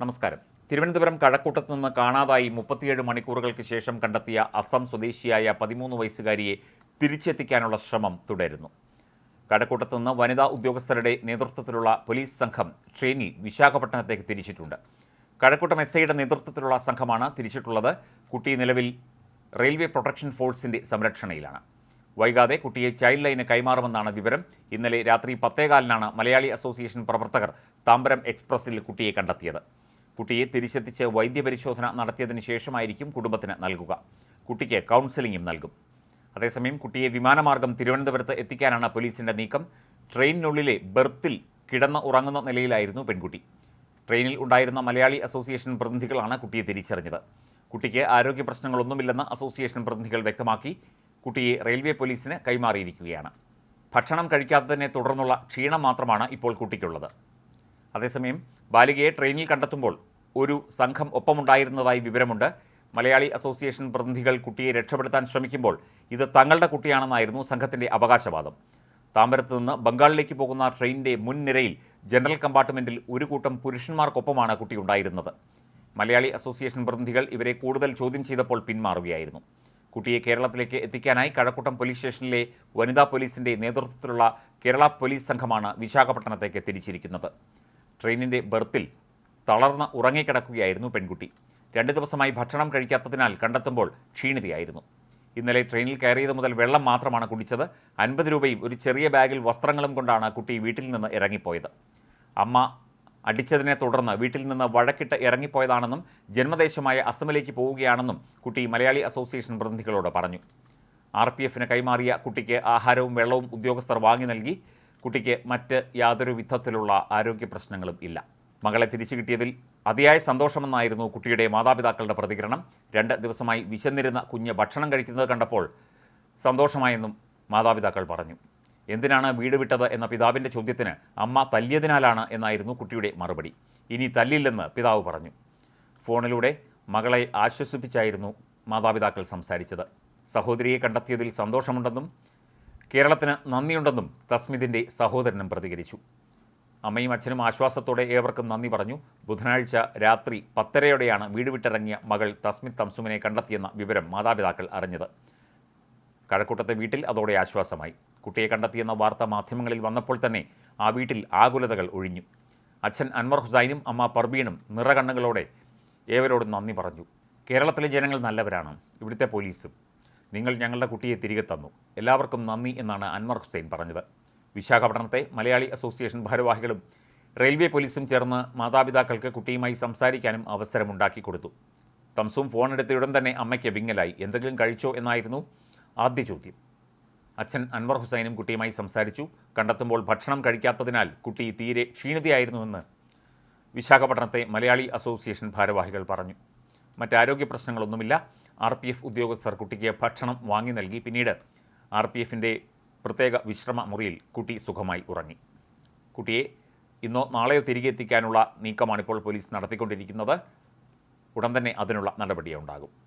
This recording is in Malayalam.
നമസ്കാരം. തിരുവനന്തപുരം കഴക്കൂട്ടത്ത് നിന്ന് കാണാതായി മുപ്പത്തിയേഴ് മണിക്കൂറുകൾക്ക് ശേഷം കണ്ടെത്തിയ അസം സ്വദേശിയായ പതിമൂന്ന് വയസ്സുകാരിയെ തിരിച്ചെത്തിക്കാനുള്ള ശ്രമം തുടരുന്നു. കഴക്കൂട്ടത്ത് നിന്ന് വനിതാ ഉദ്യോഗസ്ഥരുടെ നേതൃത്വത്തിലുള്ള പോലീസ് സംഘം ട്രെയിനിൽ വിശാഖപട്ടണത്തേക്ക് തിരിച്ചിട്ടുണ്ട്. കഴക്കൂട്ടം എസ് ഐയുടെ നേതൃത്വത്തിലുള്ള സംഘമാണ് തിരിച്ചിട്ടുള്ളത്. കുട്ടി നിലവിൽ റെയിൽവേ പ്രൊട്ടക്ഷൻ ഫോഴ്സിന്റെ സംരക്ഷണയിലാണ്. വൈകാതെ കുട്ടിയെ ചൈൽഡ് ലൈന് കൈമാറുമെന്നാണ് വിവരം. ഇന്നലെ രാത്രി പത്തേകാലിനാണ് മലയാളി അസോസിയേഷൻ പ്രവർത്തകർ താമ്പരം എക്സ്പ്രസിൽ കുട്ടിയെ കണ്ടെത്തിയത്. കുട്ടിയെ തിരിച്ചെത്തിച്ച് വൈദ്യപരിശോധന നടത്തിയതിനു ശേഷമായിരിക്കും കുടുംബത്തിന് നൽകുക. കുട്ടിക്ക് കൗൺസിലിംഗും നൽകും. അതേസമയം കുട്ടിയെ വിമാനമാർഗം തിരുവനന്തപുരത്ത് എത്തിക്കാനാണ് പോലീസിന്റെ നീക്കം. ട്രെയിനിനുള്ളിലെ ബെർത്തിൽ കിടന്ന് ഉറങ്ങുന്ന നിലയിലായിരുന്നു പെൺകുട്ടി. ട്രെയിനിൽ ഉണ്ടായിരുന്ന മലയാളി അസോസിയേഷൻ പ്രതിനിധികളാണ് കുട്ടിയെ തിരിച്ചറിഞ്ഞത്. കുട്ടിക്ക് ആരോഗ്യ പ്രശ്നങ്ങളൊന്നുമില്ലെന്ന് അസോസിയേഷൻ പ്രതിനിധികൾ വ്യക്തമാക്കി. കുട്ടിയെ റെയിൽവേ പോലീസിന് കൈമാറിയിരിക്കുകയാണ്. ഭക്ഷണം കഴിക്കാത്തതിനെ തുടർന്നുള്ള ക്ഷീണം മാത്രമാണ് ഇപ്പോൾ കുട്ടിക്കുള്ളത്. അതേസമയം ബാലികയെ ട്രെയിനിൽ കണ്ടെത്തുമ്പോൾ ഒരു സംഘം ഒപ്പമുണ്ടായിരുന്നതായി വിവരമുണ്ട്. മലയാളി അസോസിയേഷൻ പ്രതിനിധികൾ കുട്ടിയെ രക്ഷപ്പെടുത്താൻ ശ്രമിക്കുമ്പോൾ ഇത് തങ്ങളുടെ കുട്ടിയാണെന്നായിരുന്നു സംഘത്തിന്റെ അവകാശവാദം. താമരത്ത് നിന്ന് ബംഗാളിലേക്ക് പോകുന്ന ട്രെയിനിന്റെ മുൻനിരയിൽ ജനറൽ കമ്പാർട്ട്മെന്റിൽ ഒരു കൂട്ടം പുരുഷന്മാർക്കൊപ്പമാണ് കുട്ടി ഉണ്ടായിരുന്നത് മലയാളി അസോസിയേഷൻ പ്രതിനിധികൾ ഇവരെ കൂടുതൽ ചോദ്യം ചെയ്തപ്പോൾ പിന്മാറുകയായിരുന്നു. കുട്ടിയെ കേരളത്തിലേക്ക് എത്തിക്കാനായി കഴക്കൂട്ടം പോലീസ് സ്റ്റേഷനിലെ വനിതാ പോലീസിന്റെ നേതൃത്വത്തിലുള്ള കേരള പോലീസ് സംഘമാണ് വിശാഖപട്ടണത്തേക്ക് തിരിച്ചിരിക്കുന്നത്. ട്രെയിനിന്റെ ബർത്തിൽ തളർന്ന് ഉറങ്ങിക്കിടക്കുകയായിരുന്നു പെൺകുട്ടി. രണ്ട് ദിവസമായി ഭക്ഷണം കഴിക്കാത്തതിനാൽ കണ്ടെത്തുമ്പോൾ ക്ഷീണിതയായിരുന്നു. ഇന്നലെ ട്രെയിനിൽ കയറിയത് മുതൽ വെള്ളം മാത്രമാണ് കുടിച്ചത്. അൻപത് രൂപയും ഒരു ചെറിയ ബാഗിൽ വസ്ത്രങ്ങളും കൊണ്ടാണ് കുട്ടി വീട്ടിൽ നിന്ന് ഇറങ്ങിപ്പോയത്. അമ്മ അടിച്ചതിനെ തുടർന്ന് വീട്ടിൽ നിന്ന് വഴക്കിട്ട് ഇറങ്ങിപ്പോയതാണെന്നും ജന്മദേശമായ അസമിലേക്ക് പോവുകയാണെന്നും കുട്ടി മലയാളി അസോസിയേഷൻ പ്രതിനിധികളോട് പറഞ്ഞു. ആർ പി എഫിന് കൈമാറിയ കുട്ടിക്ക് ആഹാരവും വെള്ളവും ഉദ്യോഗസ്ഥർ വാങ്ങി നൽകി. കുട്ടിക്ക് മറ്റ് യാതൊരു വിധത്തിലുള്ള ആരോഗ്യ പ്രശ്നങ്ങളും ഇല്ല. മകളെ തിരിച്ചു കിട്ടിയതിൽ അതിയായ സന്തോഷമെന്നായിരുന്നു കുട്ടിയുടെ മാതാപിതാക്കളുടെ പ്രതികരണം. രണ്ട് ദിവസമായി വിശന്നിരുന്ന കുഞ്ഞ് ഭക്ഷണം കഴിക്കുന്നത് കണ്ടപ്പോൾ സന്തോഷമായെന്നും മാതാപിതാക്കൾ പറഞ്ഞു. എന്തിനാണ് വീട് വിട്ടത് എന്ന പിതാവിന്റെ ചോദ്യത്തിന് അമ്മ തല്ലിയതിനാലാണ് എന്നായിരുന്നു കുട്ടിയുടെ മറുപടി. ഇനി തല്ലില്ലെന്ന് പിതാവ് പറഞ്ഞു. ഫോണിലൂടെ മകളെ ആശ്വസിപ്പിച്ചായിരുന്നു മാതാപിതാക്കൾ സംസാരിച്ചത്. സഹോദരിയെ കണ്ടെത്തിയതിൽ സന്തോഷമുണ്ടെന്നും കേരളത്തിന് നന്ദിയുണ്ടെന്നും തസ്മിതിന്റെ സഹോദരനും പ്രതികരിച്ചു. അമ്മയും അച്ഛനും ആശ്വാസത്തോടെ ഏവർക്കും നന്ദി പറഞ്ഞു. ബുധനാഴ്ച രാത്രി പത്തരയോടെയാണ് വീട് വിട്ടിറങ്ങിയ മകൾ തസ്മിത് തംസുമിനെ കണ്ടെത്തിയെന്ന വിവരം മാതാപിതാക്കൾ അറിഞ്ഞത്. കഴക്കൂട്ടത്തെ വീട്ടിൽ അതോടെ ആശ്വാസമായി. കുട്ടിയെ കണ്ടെത്തിയെന്ന വാർത്ത മാധ്യമങ്ങളിൽ വന്നപ്പോൾ തന്നെ ആ വീട്ടിൽ ആകുലതകൾ ഒഴിഞ്ഞു. അച്ഛൻ അൻവർ ഹുസൈനും അമ്മ പർബീനും നിറകണ്ണുകളോടെ ഏവരോടും നന്ദി പറഞ്ഞു. കേരളത്തിലെ ജനങ്ങൾ നല്ലവരാണ്. ഇവിടുത്തെ പോലീസും നിങ്ങൾ ഞങ്ങളുടെ കുട്ടിയെ തിരികെ തന്നു. എല്ലാവർക്കും നന്ദി എന്നാണ് അൻവർ ഹുസൈൻ പറഞ്ഞത്. വിശാഖപട്ടണത്തെ മലയാളി അസോസിയേഷൻ ഭാരവാഹികളും റെയിൽവേ പോലീസും ചേർന്ന് മാതാപിതാക്കൾക്ക് കുട്ടിയുമായി സംസാരിക്കാനും അവസരമുണ്ടാക്കി കൊടുത്തു. തംസും ഫോൺ എടുത്തയുടൻ തന്നെ അമ്മയ്ക്ക് വിങ്ങലായി. എന്തെങ്കിലും കഴിച്ചോ എന്നായിരുന്നു ആദ്യ ചോദ്യം. അച്ഛൻ അൻവർ ഹുസൈനും കുട്ടിയുമായി സംസാരിച്ചു. കണ്ടെത്തുമ്പോൾ ഭക്ഷണം കഴിക്കാത്തതിനാൽ കുട്ടി തീരെ ക്ഷീണിതയായിരുന്നുവെന്ന് വിശാഖപട്ടണത്തെ മലയാളി അസോസിയേഷൻ ഭാരവാഹികൾ പറഞ്ഞു. മറ്റാരോഗ്യ പ്രശ്നങ്ങളൊന്നുമില്ല. ആർ പി എഫ് ഉദ്യോഗസ്ഥർ കുട്ടിക്ക് ഭക്ഷണം വാങ്ങി നൽകി. പിന്നീട് ആർ പി എഫിന്റെ പ്രത്യേക വിശ്രമ മുറിയിൽ കുട്ടി സുഖമായി ഉറങ്ങി. കുട്ടിയെ ഇന്നോ നാളെയോ തിരികെ എത്തിക്കാനുള്ള നീക്കമാണിപ്പോൾ പോലീസ് നടത്തിക്കൊണ്ടിരിക്കുന്നത്. ഉടൻ തന്നെ അതിനുള്ള നടപടിയുണ്ടാകും.